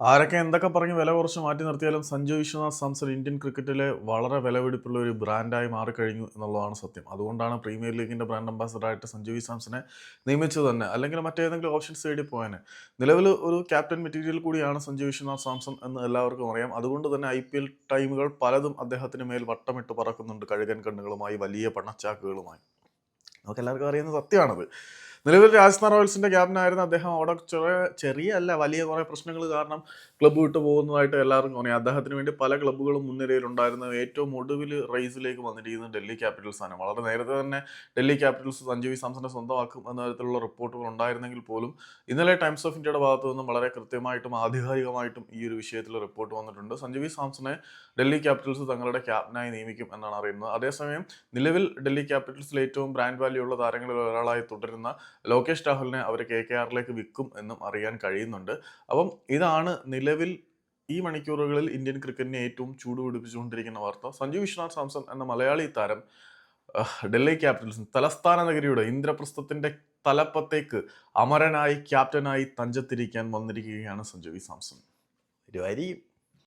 ആരൊക്കെ എന്തൊക്കെ പറഞ്ഞ് വില കുറച്ച് മാറ്റി നിർത്തിയാലും സഞ്ജു വിശ്വനാഥ് സാംസൺ ഇന്ത്യൻ ക്രിക്കറ്റിലെ വളരെ വിലപിടിപ്പുള്ള ഒരു ബ്രാൻഡായി മാറിക്കഴിഞ്ഞു എന്നുള്ളതാണ് സത്യം. അതുകൊണ്ടാണ് പ്രീമിയർ ലീഗിന്റെ ബ്രാൻഡ് അംബാസഡറായിട്ട് സഞ്ജു വി സാംസനെ നിയമിച്ചത് തന്നെ. അല്ലെങ്കിൽ മറ്റേതെങ്കിലും ഓപ്ഷൻസ് തേടി പോയാനെ. നിലവിൽ ഒരു ക്യാപ്റ്റൻ മെറ്റീരിയൽ കൂടിയാണ് സഞ്ജു വിശ്വനാഥ് സാംസൺ എന്ന് എല്ലാവർക്കും അറിയാം. അതുകൊണ്ട് തന്നെ ഐ പി എൽ ടൈമുകൾ പലതും അദ്ദേഹത്തിന് മേൽ വട്ടമിട്ട് പറക്കുന്നുണ്ട് കഴുകൻ കണ്ണുകളുമായി വലിയ പണച്ചാക്കുകളുമായി. നമുക്ക് എല്ലാവർക്കും അറിയുന്ന സത്യമാണത്. നിലവിൽ രാജസ്ഥാൻ റോയൽസിന്റെ ക്യാപ്റ്റനായിരുന്ന അദ്ദേഹം അവിടെ ചെറിയ ചെറിയ അല്ല വലിയ കുറേ പ്രശ്നങ്ങൾ കാരണം ക്ലബ്ബ് വിട്ടു പോകുന്നതായിട്ട് എല്ലാവരും അറിയാം അദ്ദേഹത്തിന് വേണ്ടി പല ക്ലബ്ബുകളും മുൻനിരയിലുണ്ടായിരുന്നു. ഏറ്റവും ഒടുവിൽ റേസിലേക്ക് വന്നിരിക്കുന്നത് ഡൽഹി ക്യാപിറ്റൽസ് ആണ്. വളരെ നേരത്തെ തന്നെ ഡൽഹി ക്യാപിറ്റൽസ് സഞ്ജു വി സാംസനെ സ്വന്തമാക്കും എന്ന തരത്തിലുള്ള റിപ്പോർട്ടുകൾ ഉണ്ടായിരുന്നെങ്കിൽ പോലും ഇന്നലെ ടൈംസ് ഓഫ് ഇന്ത്യയുടെ ഭാഗത്തു നിന്നും വളരെ കൃത്യമായിട്ടും ആധികാരികമായിട്ടും ഈ ഒരു വിഷയത്തിൽ റിപ്പോർട്ട് വന്നിട്ടുണ്ട്. സഞ്ജു വി സാംസനെ ഡൽഹി ക്യാപിറ്റൽസ് തങ്ങളുടെ ക്യാപ്റ്റനായി നിയമിക്കും എന്നാണ് അറിയുന്നത്. അതേസമയം നിലവിൽ ഡൽഹി ക്യാപിറ്റൽസിൽ ഏറ്റവും ബ്രാൻഡ് വാല്യൂ ഉള്ള താരങ്ങളിൽ ഒരാളായി തുടരുന്ന ലോകേഷ് രാഹുലിനെ അവർ കെ കെ ആറിലേക്ക് വിൽക്കും എന്നും അറിയാൻ കഴിയുന്നുണ്ട്. അപ്പം ഇതാണ് നിലവിൽ ഈ മണിക്കൂറുകളിൽ ഇന്ത്യൻ ക്രിക്കറ്റിനെ ഏറ്റവും ചൂട് പിടിപ്പിച്ചുകൊണ്ടിരിക്കുന്ന വാർത്ത. സഞ്ജു വിശ്വനാഥ് സാംസൺ എന്ന മലയാളി താരം ഡൽഹി ക്യാപിറ്റൽസ് തലസ്ഥാന നഗരിയുടെ ഇന്ദ്രപ്രസ്ഥത്തിന്റെ തലപ്പത്തേക്ക് അമരനായി ക്യാപ്റ്റനായി തഞ്ചത്തിരിക്കാൻ വന്നിരിക്കുകയാണ് സഞ്ജു വി സാംസൺ. ഒരു